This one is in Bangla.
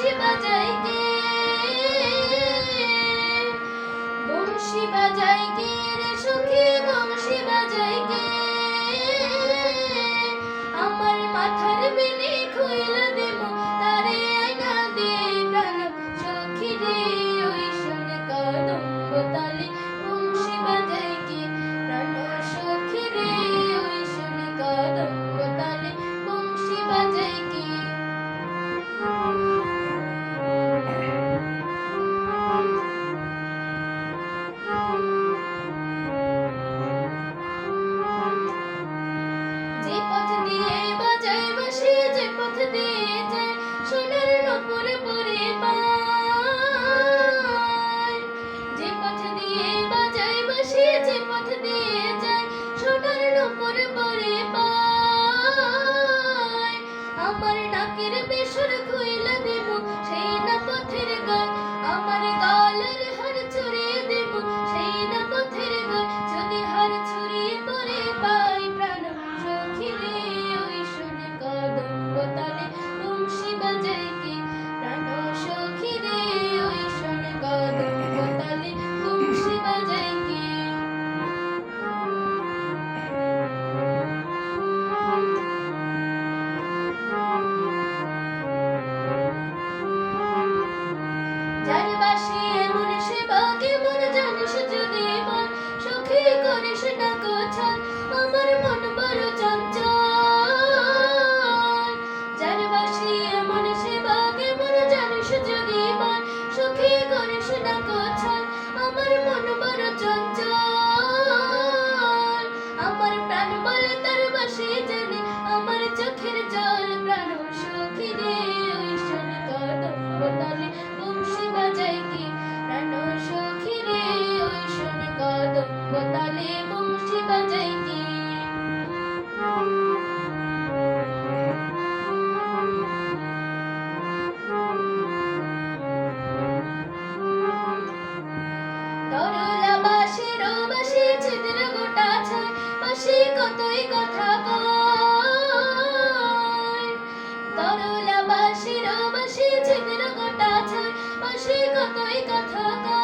বংশী বাজাইকে বংশী বাজাইকে রে সখী বংশী বাজাইকে যতই কথা কয় তরলা বাসির বাসি ঝিগরা গোটা ছয়। বাসি কতই কথা কয়?